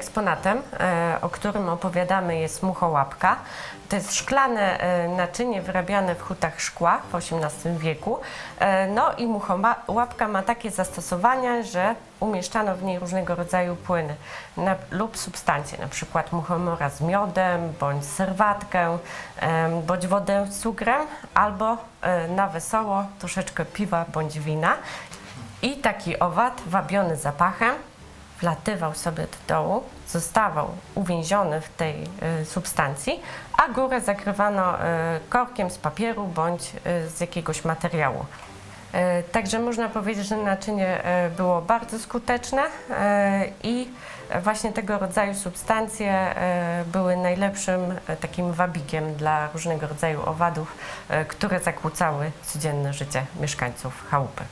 Eksponatem, e, o którym opowiadamy, jest muchołapka. To jest szklane e, naczynie wyrabiane w hutach szkła w XVIII wieku. E, No i muchołapka ma takie zastosowania, że umieszczano w niej różnego rodzaju płyny na, lub substancje, na przykład muchomora z miodem, bądź serwatkę, bądź wodę z cukrem, albo na wesoło troszeczkę piwa bądź wina. I taki owad wabiony zapachem wlatywał sobie do dołu, zostawał uwięziony w tej y, substancji, a górę zakrywano y, korkiem z papieru bądź y, z jakiegoś materiału. Także można powiedzieć, że naczynie było bardzo skuteczne i właśnie tego rodzaju substancje były najlepszym takim wabikiem dla różnego rodzaju owadów, które zakłócały codzienne życie mieszkańców chałupy.